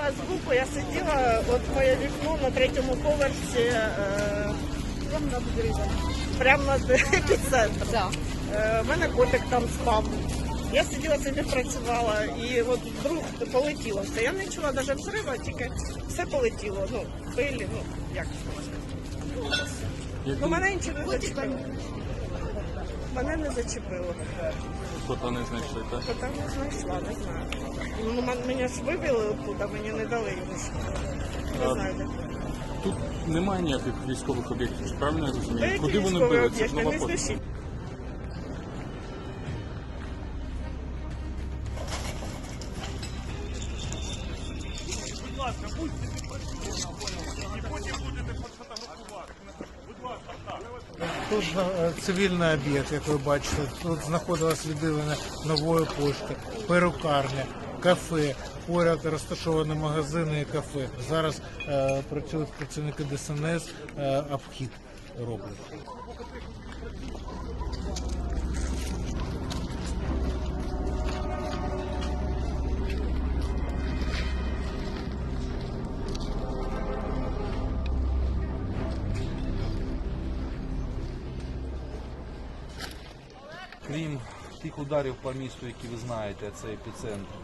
чула звуку, я сиділа, от моє вікно на третьому поверсі, е, прямо над взривом, прямо над епіцентром. Да. Е, в мене котик там спав. Я сиділа собі працювала і от вдруг полетіло все. Я не чула навіть взриву, тільки все полетіло. Ну, пилі, ну як сказати. Ну, мене нічого не зачепило. Мене не зачепило. Кота не знайшли, так? Кота не знайшла, не знаю. Ну, мен- мене ж вивели оттуда, мені не дали його ж. Не А, знаю, де. Тут немає ніяких військових об'єктів, чи правильно я розумію? Деякі Куди вони військові били? Це ж об'єкти, нова не пошта. спішіть. Тут е, цивільний об'єкт, як ви бачите. Тут знаходилась відділення нової пошти, перукарня, кафе. Поряд розташовані магазини і кафе. Зараз е, працюють працівники ДСНС, е, обхід роблять. Крім тих ударів по місту, які ви знаєте, це епіцентр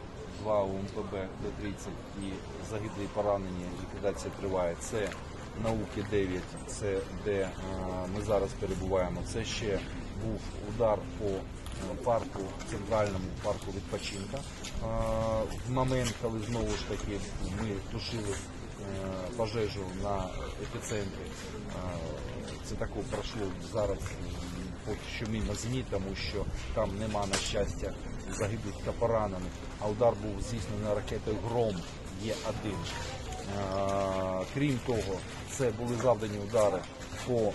2 УМПБ Д-30 і загиблі і поранені, ліквідація триває. Це науки 9, це де е, ми зараз перебуваємо. Це ще був удар по е, парку, центральному парку відпочинка. Е, В момент, коли знову ж таки ми тушили пожежу на епіцентрі, це таке пройшло зараз поки що мимо ЗМІ, тому що там нема, на щастя, загиблих та поранених. А удар був здійснений ракетою Гром Є1. Е, Крім того, це були завдані удари по е,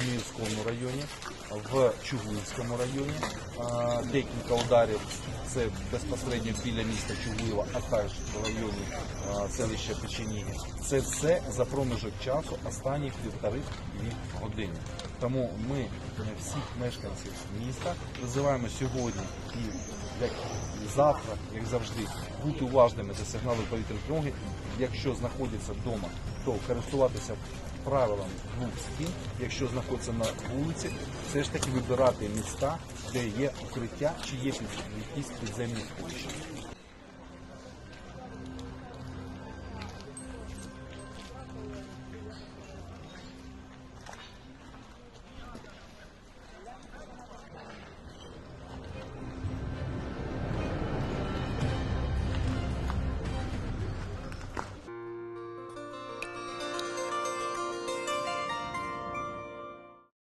Зміївському районі, в Чугуївському районі. Декілька ударів це безпосередньо біля міста Чугуєва, а також в районі селища Печеніги. Це все за проміжок часу останні півтори-дві години. Тому ми е, всіх мешканців міста призиваємо сьогодні і як завтра, як завжди, бути уважними за сигнали повітряної тривоги. Якщо знаходяться вдома, то користуватися правилами двох стін. Якщо знаходиться на вулиці, все ж таки вибирати міста, де є укриття чи є якісь підземні сховища.